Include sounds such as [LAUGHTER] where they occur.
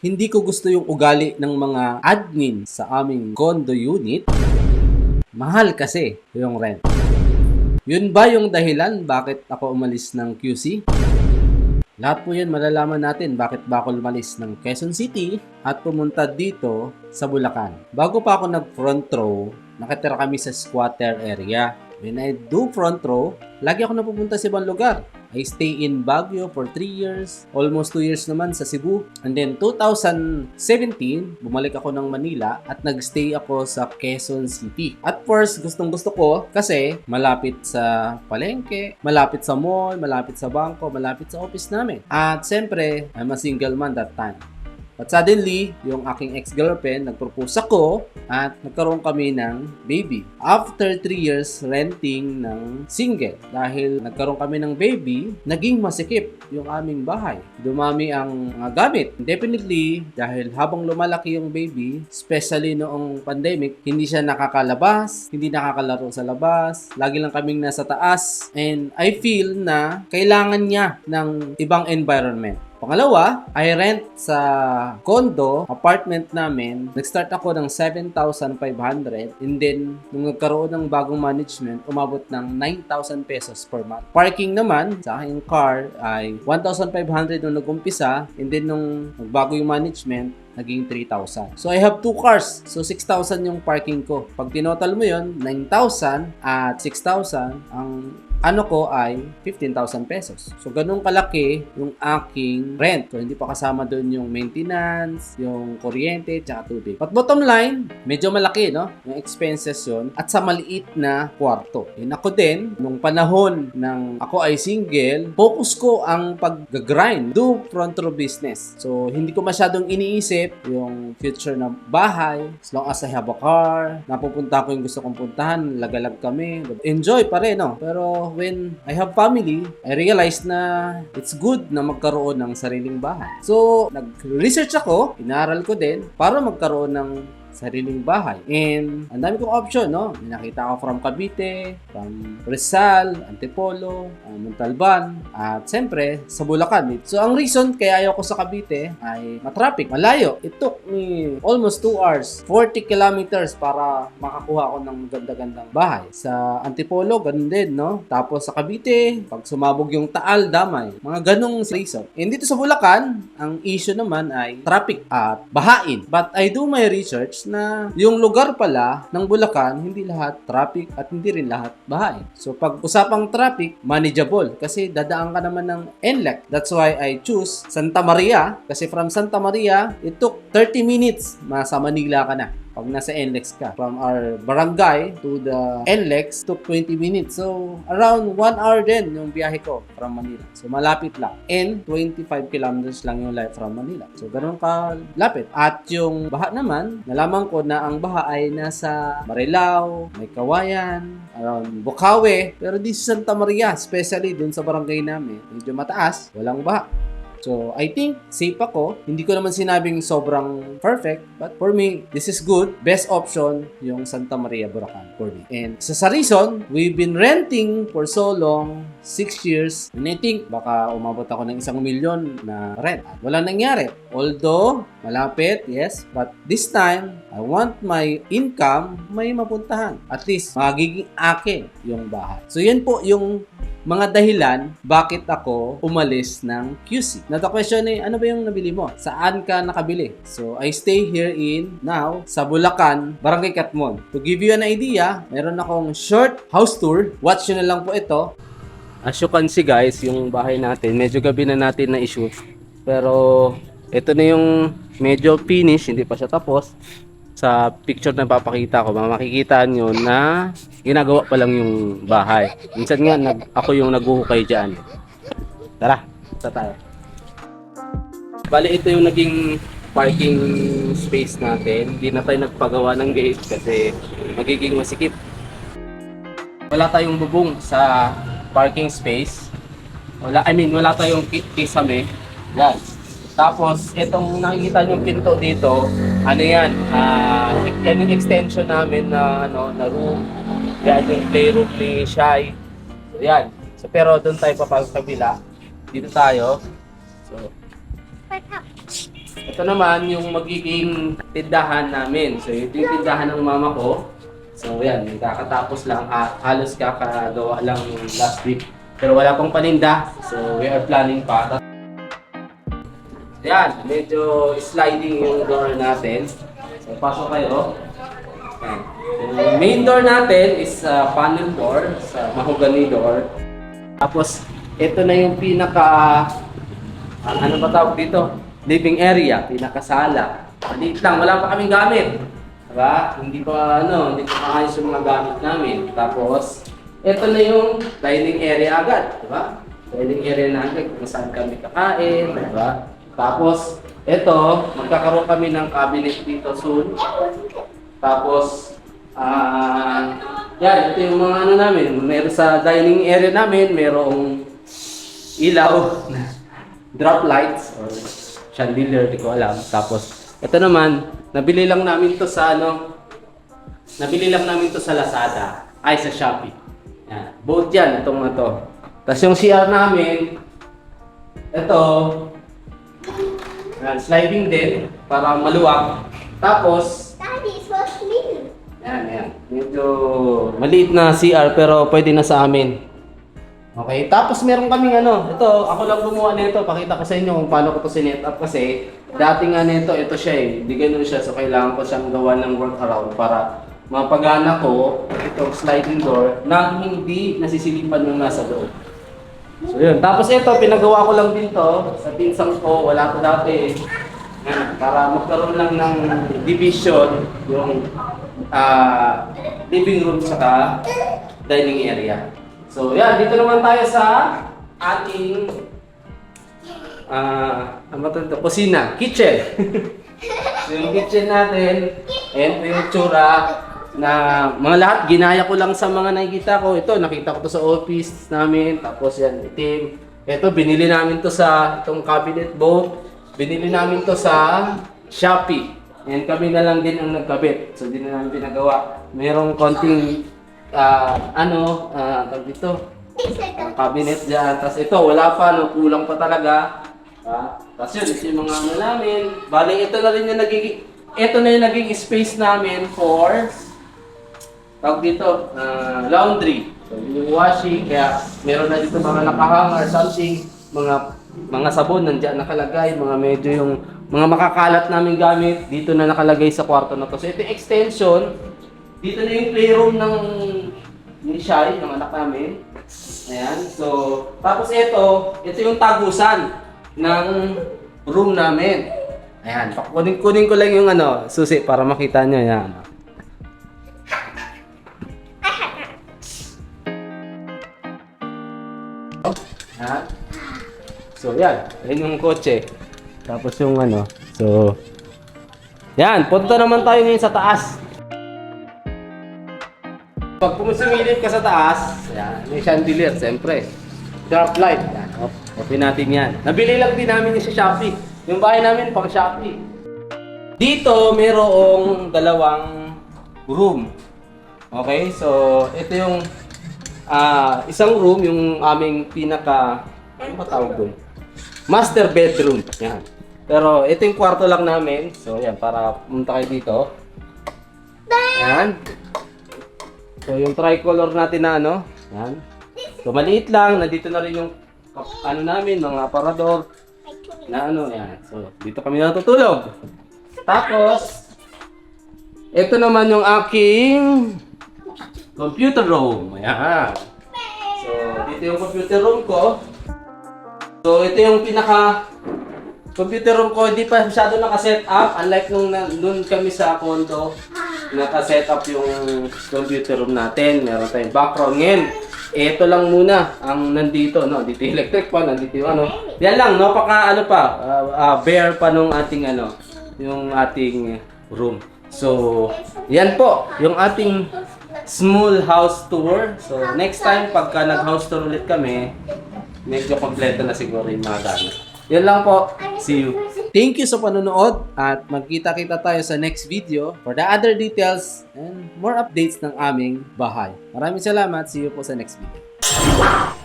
hindi ko gusto yung ugali ng mga admin sa aming condo unit. Mahal kasi yung rent. Yun ba yung dahilan bakit ako umalis ng QC? Lahat po yan malalaman natin bakit ba ako umalis ng Quezon City at pumunta dito sa Bulacan. Bago pa ako nag front row, nakatira kami sa squatter area. When I do front row, lagi ako napupunta sa ibang lugar. I stay in Baguio for 3 years, almost 2 years naman sa Cebu. And then 2017, bumalik ako ng Manila at nagstay ako sa Quezon City. At first, gustong gusto ko kasi malapit sa palengke, malapit sa mall, malapit sa bangko, malapit sa office namin. At siyempre, I'm a single man that time. But suddenly, yung aking ex-girlfriend nagpropose ako at nagkaroon kami ng baby. After 3 years renting ng single, dahil nagkaroon kami ng baby, naging masikip yung aming bahay. Dumami ang mga gamit. Definitely, dahil habang lumalaki yung baby, especially noong pandemic, hindi siya nakakalabas, hindi nakakalaro sa labas, lagi lang kaming nasa taas, and I feel na kailangan niya ng ibang environment. Pangalawa, I rent sa condo, apartment namin. Nag-start ako ng 7,500 and then nung nagkaroon ng bagong management, umabot ng 9,000 pesos per month. Parking naman sa aking car ay 1,500 nung nag-umpisa and then nung nagbago yung management, naging 3,000. So, I have two cars. So, 6,000 yung parking ko. Pag tinotal mo yon 9,000 at 6,000, ang ano ko ay 15,000 pesos. So, ganun kalaki yung aking rent. So, hindi pa kasama doon yung maintenance, yung kuryente, tsaka tubig. But bottom line, medyo malaki, no? Yung expenses yun. At sa maliit na kwarto. Yun ako din, nung panahon ng ako ay single, focus ko ang pag-grind, do front row business. So, hindi ko masyadong iniisip yung future na bahay. As long as I have a car, napupunta ko yung gusto kong puntahan, lagalag kami. Enjoy pa rin, no? Pero when I have family, I realized na it's good na magkaroon ng sariling bahay. So, nag-research ako, inaral ko din, para magkaroon ng sariling bahay. And ang dami kong option, no? Nakita ko from Cavite, from Rizal, Antipolo, uh, Montalban, at siyempre, sa Bulacan. So, ang reason kaya ayaw ko sa Cavite ay matraffic, malayo. It took me almost 2 hours, 40 kilometers para makakuha ako ng ganda-gandang bahay. Sa Antipolo, ganun din, no? Tapos sa Cavite, pag sumabog yung Taal, damay. Mga ganong reason. And dito sa Bulacan, ang issue naman ay traffic at bahain. But I do my research na yung lugar pala ng Bulacan, hindi lahat traffic at hindi rin lahat bahay. So pag usapang traffic, manageable kasi dadaan ka naman ng NLEX. That's why I choose Santa Maria kasi from Santa Maria, it took 30 minutes, masa Manila ka na pag nasa NLEX ka. From our barangay to the NLEX took 20 minutes. So, around 1 hour din yung biyahe ko from Manila. So, malapit lang. And 25 kilometers lang yung life from Manila. So, ganun ka lapit. At yung baha naman, nalaman ko na ang baha ay nasa Marilao, may Kawayan, around Bukawe. Pero di sa Santa Maria, especially dun sa barangay namin, medyo mataas, walang baha. So, I think safe ako. Hindi ko naman sinabing sobrang perfect, but for me, this is good. Best option yung Santa Maria, Bulacan for me. And sa sa reason, we've been renting for so long, 6 years, and I think baka umabot ako ng isang milyon na rent. At wala nangyari. Although, malapit, yes, but this time, I want my income may mapuntahan. At least, magiging akin yung bahay. So, yan po yung mga dahilan bakit ako umalis ng QC. Now the question ay, ano ba yung nabili mo? Saan ka nakabili? So, I stay here in now sa Bulacan, Barangay Katmon. To give you an idea, meron akong short house tour. Watch nyo na lang po ito. As you can see guys, yung bahay natin, medyo gabi na natin na issue. Pero, ito na yung medyo finish, hindi pa siya tapos sa picture na papakita ko, makikita nyo na ginagawa pa lang yung bahay. Minsan nga, nag, ako yung naghuhukay dyan. Tara, sa tayo. Bali, ito yung naging parking space natin. Hindi na tayo nagpagawa ng gate kasi magiging masikip. Wala tayong bubong sa parking space. Wala, I mean, wala tayong ki- kisame. Yan. Tapos, itong nakikita yung pinto dito, ano yan, ah, yan yung extension namin na, ano, na room. Yan yung playroom ni Shai. So, yan. So, pero doon tayo papasok. Dito tayo. So, ito naman yung magiging tindahan namin. So, ito yung tindahan ng mama ko. So, yan, kakatapos lang. Ha- halos kakagawa lang last week. Pero wala pang paninda. So, we are planning pa. Yan, medyo sliding yung door natin. So, pasok kayo. Yan. Yung main door natin is uh, panel door, sa mahogany door. Tapos, ito na yung pinaka, ah, ano ba tawag dito? Living area, pinakasala. Maliit lang, wala pa kaming gamit. Diba? Hindi pa, ano, hindi pa maayos yung mga gamit namin. Tapos, ito na yung dining area agad. Diba? Dining area natin kung saan kami kakain. Diba? Tapos, ito, magkakaroon kami ng cabinet dito soon. Tapos, ah, yan, ito yung mga ano namin. Meron sa dining area namin, merong ilaw, drop lights, or chandelier, di ko alam. Tapos, ito naman, nabili lang namin to sa ano, nabili lang namin to sa Lazada, ay sa Shopee. Yan. Both yan, itong na to. Tapos yung CR namin, ito, yan, sliding din, para maluwag. Tapos, Daddy, it's to be. yan, yan. Medyo maliit na CR pero pwede na sa amin. Okay, tapos meron kaming ano, ito, ako lang gumawa nito, pakita ko sa inyo kung paano ko to sinet up kasi dati nga nito, ito siya eh, hindi ganun siya, so kailangan ko siyang gawa ng workaround para mapagana ko itong sliding door na hindi nasisilipan yung nasa loob. So yun, tapos ito, pinagawa ko lang din to, sa pinsang ko, wala to dati para magkaroon lang ng division yung ah, living room saka dining area. So yan, dito naman tayo sa ating ah, ano ito? Kusina, kitchen. [LAUGHS] so yung kitchen natin, and yung tsura na mga lahat ginaya ko lang sa mga nakikita ko. Ito, nakita ko to sa office namin. Tapos yan, itim. Ito, binili namin to sa itong cabinet boat. Binili namin to sa Shopee. And kami na lang din ang nagkabit. So, di na namin pinagawa. Merong konting, ah, ano, ah, tawag dito, a cabinet dyan. Tapos ito, wala pa, no, kulang pa talaga. Ah, Tapos yun, ito yung mga ano namin. Bali, ito na rin yung nagiging, ito na yung naging space namin for, tawag dito, ah, laundry. So, yun yung washing, kaya meron na dito mga nakahang or something, mga mga sabon nandiyan nakalagay, mga medyo yung mga makakalat namin gamit dito na nakalagay sa kwarto na to. So ito yung extension, dito na yung playroom ng ni Shai, ng anak namin. Ayan. So, tapos ito, ito yung tagusan ng room namin. Ayan. Kunin-kunin ko lang yung ano, susi para makita nyo. Ayan. Ayan. So, yan. Yan yung kotse. Tapos yung ano. So, yan. Punta naman tayo ngayon sa taas. Pag pumusumilip ka sa taas, yan, may chandelier, siyempre. Drop light. Yan, op, open natin yan. Nabili lang din namin yung sa Shopee. Yung bahay namin, pang Shopee. Dito, mayroong dalawang room. Okay, so ito yung ah, isang room, yung aming pinaka, ano ba tawag doon? Master bedroom. Yan. Pero ito yung kwarto lang namin. So yan, para pumunta kayo dito. Yan. So yung tricolor natin na ano, yan. So maliit lang, nandito na rin yung ano namin, mga aparador na ano, yan. So dito kami natutulog. Tapos, ito naman yung aking computer room. Ayan. So dito yung computer room ko. So ito yung pinaka computer room ko, hindi pa masyado naka-set up. Unlike nung nung kami sa condo, naka-set up yung computer room natin. Meron tayong background. Ngayon, ito lang muna ang nandito, no? Dito yung electric pa, nandito yung ano. Yan lang, no? Paka ano pa, ah, ah, bare pa nung ating ano, yung ating room. So, yan po, yung ating small house tour. So, next time, pagka nag-house tour ulit kami, medyo kompleto na siguro yung mga gamit. Yan lang po. See you. Thank you sa panonood at magkita-kita tayo sa next video for the other details and more updates ng aming bahay. Maraming salamat. See you po sa next video.